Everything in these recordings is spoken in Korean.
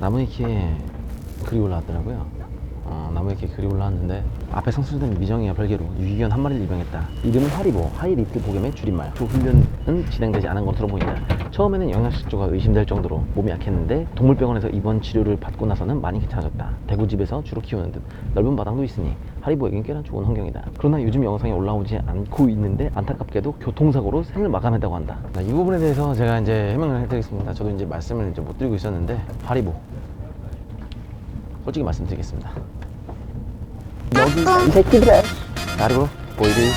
나무에 키에 글이 올라왔더라고요. 어, 나무에 이렇게 글이 올라왔는데 앞에 성수된 미정이와 별개로 유기견 한 마리를 입양했다. 이름은 하리보, 하이리틀 보겸의 줄임말. 주 훈련은 진행되지 않은 것으로 보인다. 처음에는 영양실조가 의심될 정도로 몸이 약했는데 동물병원에서 입원 치료를 받고 나서는 많이 괜찮아졌다. 대구집에서 주로 키우는 듯 넓은 마당도 있으니 하리보에겐 꽤나 좋은 환경이다. 그러나 요즘 영상이 올라오지 않고 있는데 안타깝게도 교통사고로 생을 마감했다고 한다. 자, 이 부분에 대해서 제가 이제 해명을 해드리겠습니다. 저도 이제 말씀을 이제 못 드리고 있었는데 하리보 솔직히 말씀드리겠습니다. 여기 이 새끼들아 그리고 보이를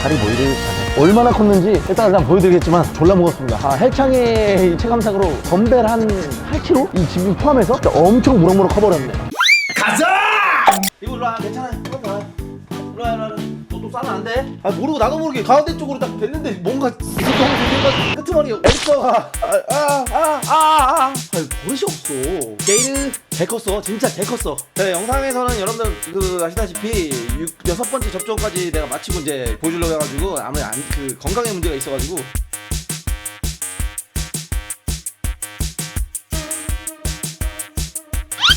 다리 보이를 얼마나 컸는지 일단 일단 보여드리겠지만 졸라 먹었습니다. 아, 헬창의 이 체감상으로 덤벨 한 8kg? 이 집이 포함해서 진짜 엄청 무럭무럭 커버렸네. 이거 일로 와 괜찮아. 일로 와 일로 와 싸면 안 돼? 아 모르고 나도 모르게 가운데 쪽으로 딱 됐는데 뭔가 생각 끄트머리 엑스가 아아아아아 아, 버릇이 없어. 게이드 개 컸어. 진짜 개 컸어. 네, 영상에서는 여러분들 그 아시다시피 육, 여섯 번째 접종까지 내가 마치고 이제 보여주려고 해가지고 아무리 안, 그 건강에 문제가 있어가지고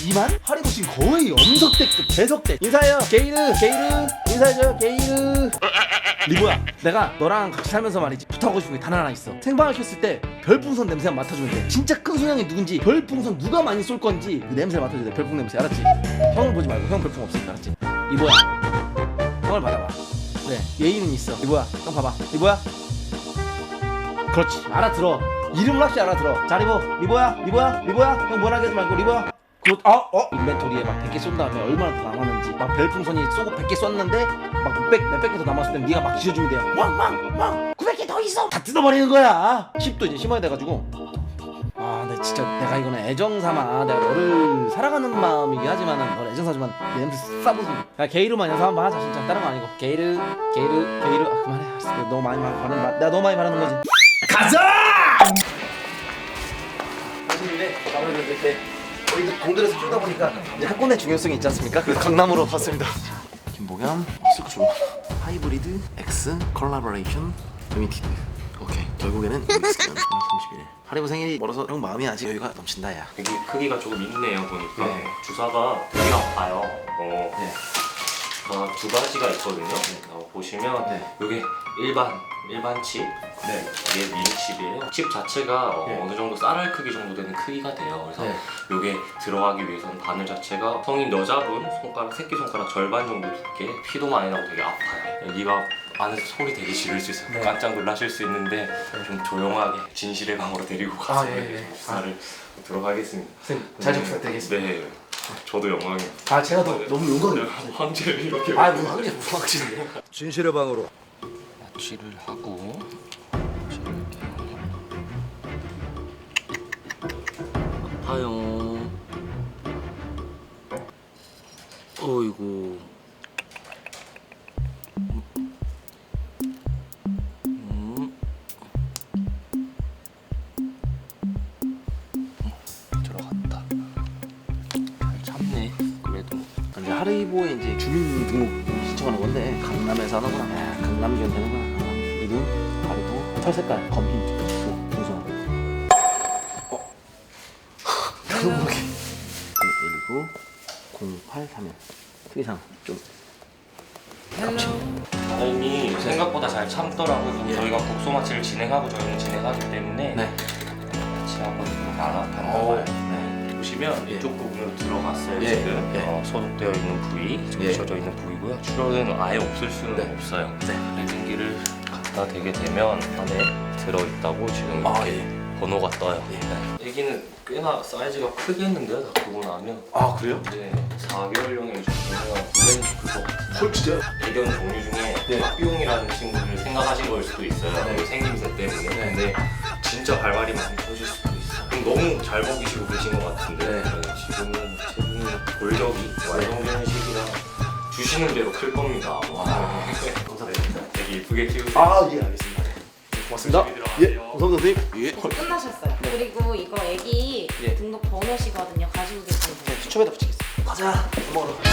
이만? 하리보 지금 거의 엄석대급 대석대. 인사해요. 게이르 게이르. 인사해줘요 게이르. 리보야 내가 너랑 같이 살면서 말이지. 부탁하고 싶은 게 단 하나 있어. 생방을 켰을 때 별풍선 냄새만 맡아주면 돼. 진짜 큰 소양이 누군지 별풍선 누가 많이 쏠 건지 그 냄새 맡아줘야 돼. 별풍 냄새 알았지? 형을 보지 말고 형 별풍 없으니까 알았지? 리보야 형을 받아봐. 그래 예의는 있어. 리보야 형 봐봐. 리보야? 그렇지. 알아들어. 이름을 확실히 알아들어. 자 리보 리보야 리보야 리보야? 형 뭐라 하지 말고 리보야 그, 어? 어? 인벤토리에 막 100개 쏜 다음에 얼마나 더 남았는지. 막 별풍선이 쏘고 100개 쐈는데 막 몇백, 몇백 개 더 남았을 때 네가 막 지어주면 돼요. 왕왕왕! 900개 더 있어! 다 뜯어버리는 거야! 10도 이제 심어야 돼가지고. 아 근데 진짜 내가 이거는 애정삼아. 내가 너를 사랑하는 마음이긴 하지만은 너를 애정사지만 내 냄새 싸보지. 야 게이르만 연습 한번 하자 진짜 다른 거 아니고. 게이르 게이르 게이르. 아 그만해. 알았어. 내가 너무 많이 말- 바라는 말 내가 너무 많이 바라는 거지. 사실인데 아무래도 이렇게 저희도 공들여서 쏘다 보니까 이제 학군의 중요성이 있지 않습니까? 그래서 강남으로 왔습니다. 김보겸 좋아. 하이브리드 X 컬라보레이션 리미티드. 오케이 결국에는 믹스는 31일. 하리보 생일이 멀어서 형 마음이 아직 여유가 넘친다 야. 여기 크기가 조금 있네요 보니까 네. 주사가 되게 아파요. 어, 네. 아, 두 가지가 있거든요. 어, 보시면 네. 이게 일반 일반 칩, 네. 이게 미니 칩이에요. 칩 자체가 어, 네. 느 정도 쌀알 크기 정도 되는 크기가 돼요. 그래서 네. 이게 들어가기 위해서는 바늘 자체가 성인 여자분 손가락 새끼 손가락 절반 정도 두께, 피도 많이 나고 되게 아파요. 여기가 안에서 소리 되게 지를 수 있어요. 네. 깜짝 놀라실 수 있는데 좀 조용하게 진실의 방으로 데리고 가서 아, 예, 예. 주사를 들어가겠습니다. 선생님 잘좀 부탁드리겠습니다. 네, 저도 영광이에요. 아 제가 더 너무 용감해요. 황제를 이렇게 아 무슨 황제 무슨 황제인데? 진실의 방으로 마취를 하고 아파요. 어이구. 이제 하리보에 이제 주민등록 신청하는 건데 강남에서 하는구나. 야, 강남견 되는구나. 강남. 이름 하리보 털 색깔 검힌 수 동선. 어. 나도 모르게. 19 0831 특이상 좀 다행히 생각보다 잘 참더라고요. 예. 저희가 국소 마취를 진행하고 저희는 진행하기 때문에 네. 치아가 좀 많아 봤나 오. 봐요. 네. 보시면 예. 이쪽 부분으로 들어갔어요 예. 지금 예. 어, 소독되어 있는 부위, 지금 예. 젖어 있는 부위고요. 출혈은 아예 없을 수는 네. 없어요. 네. 레진기를 갖다 대게 되면 안에 들어 있다고 지금 아, 이렇게 예. 번호가 떠요. 예. 네. 애기는 꽤나 사이즈가 크겠는데요, 다 크고 나면. 아 그래요? 네, 4개월령의 정도면 같은데. 헐 진짜요? 애견 종류 중에 네. papillon이라는 친구를 생각하신 걸 수도 있어요. 네. 그 생김새 때문에. 네. 근데 진짜 발발이 많이 터질 수 그럼 너무 잘 먹이시고 계신 것 같은데 네. 네, 지금은 체중이 골격이 완성되는 시기라 주시는 대로 클 겁니다. 와. 감사합니다. 되게 이쁘게 키우세요. 아 예 알겠습니다. 고맙습니다. 예, 감사합니다 선생님. 예. 끝나셨어요. 그리고 이거 애기 예. 등록 번호시거든요. 가지고 계시는 분. 추첨에다 붙이겠습니다. 가자. 밥 먹으러.